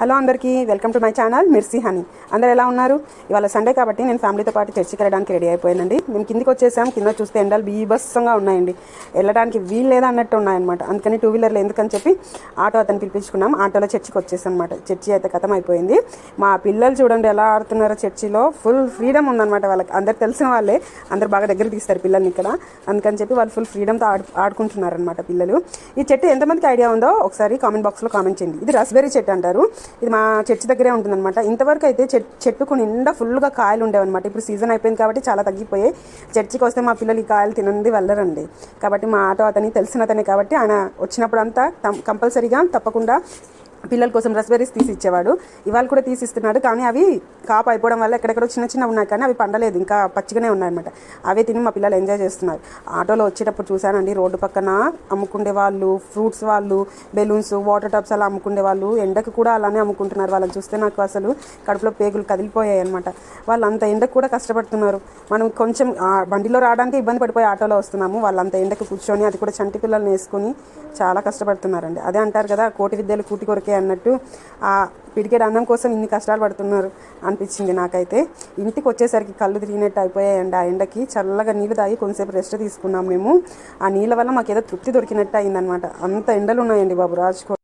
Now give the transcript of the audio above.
Hello అందరికీ welcome to my channel Mirsi Honey. అందరు ఎలా ఉన్నారు? ఇవాళ సండే కాబట్టి నేను ఫ్యామిలీతో పాటు చర్చికి వెళ్ళడానికి రెడీ అయిపోయానండి. మేము కిందికి వచ్చేసాం కింద చూస్తే ఎండలు బీభత్సంగా ఉన్నాయండి. వెళ్ళడానికి వీలు లేదా అన్నట్టు ఉన్నాయన్నమాట. అందుకని టూ వీలర్లు ఎందుకని చెప్పి ఆటో అతను పిలిపించుకున్నాం. ఆటోలో చర్చికి వచ్చేసాం అనమాట చర్చి అయితే కథం అయిపోయింది మా పిల్లలు చూడండి ఎలా ఆడుతున్నారో చర్చిలో. ఫుల్ ఫ్రీడమ్ ఉందన్నమాట వాళ్ళకి. అందరు తెలిసిన వాళ్ళే. అందరు బాగా దగ్గర తీస్తారు పిల్లల్ని ఇక్కడ. అందుకని చెప్పి వాళ్ళు ఫుల్ ఫ్రీడమ్తో ఆడు ఆడుకుంటున్నారనమాట పిల్లలు. ఈ చెట్టు ఎంతమందికి ఐడియా ఉందో ఒకసారి కామెంట్ బాక్స్లో కామెంట్ చేయండి. ఇది రస్బెరీ చెట్టు అంటారు. ఇది మా చర్చి దగ్గరే ఉంటుందన్నమాట. ఇంతవరకు అయితే చెట్టుకు నిండా ఫుల్గా కాయలు ఉండేవన్నమాట. ఇప్పుడు సీజన్ అయిపోయింది కాబట్టి చాలా తగ్గిపోయాయి. చర్చికి వస్తే మా పిల్లలు ఈ కాయలు తినంది వెళ్ళరండి. కాబట్టి మా ఆటో అతని తెలిసిన అతనే కాబట్టి ఆయన వచ్చినప్పుడు అంతా కంపల్సరీగా తప్పకుండా పిల్లల కోసం రస్బెర్రీస్ తీసి ఇచ్చేవాడు ఇవాళ కూడా తీసిస్తున్నాడు కానీ అవి కాపు అయిపోవడం వల్ల ఎక్కడెక్కడో చిన్న చిన్న ఉన్నాయి కానీ అవి పండలేదు ఇంకా పచ్చిగానే ఉన్నాయన్నమాట. అవే తిని మా పిల్లలు ఎంజాయ్ చేస్తున్నారు. ఆటోలో వచ్చేటప్పుడు చూశానండి రోడ్డు పక్కన అమ్ముకునే వాళ్ళు ఫ్రూట్స్ వాళ్ళు బెలూన్స్ వాటర్ టబ్స్ అలా అమ్ముకునే వాళ్ళు ఎండకు కూడా అలానే అమ్ముకుంటున్నారు. వాళ్ళని చూస్తే నాకు అసలు కడుపులో పేగులు కదిలిపోయాయి అనమాట వాళ్ళు అంత ఎండకు కూడా కష్టపడుతున్నారు. మనం కొంచెం ఆ బండిలో రావడానికి ఇబ్బంది పడిపోయి ఆటోలో వస్తున్నాము. వాళ్ళంత ఎండకు కూర్చొని అది కూడా చంటి పిల్లల్ని వేసుకొని చాలా కష్టపడుతున్నారండి. అదే అంటారు కదా కోటి విద్యలు కూటి కొరకు ఓకే అన్నట్టు ఆ పిడికెడు అన్నం కోసం ఇన్ని కష్టాలు పడుతున్నారు అనిపించింది నాకైతే. ఇంటికి వచ్చేసరికి కళ్ళు తిరిగినట్టు అయిపోయాయండి. ఆ ఎండకి చల్లగా నీళ్ళు తాగి కొంతసేపు రెస్ట్ తీసుకున్నాం మేము. ఆ నీళ్ళ వల్ల మాకు ఏదో తృప్తి దొరికినట్టు అయిందనమాట అంత ఎండలు ఉన్నాయండి బాబు రాజుకో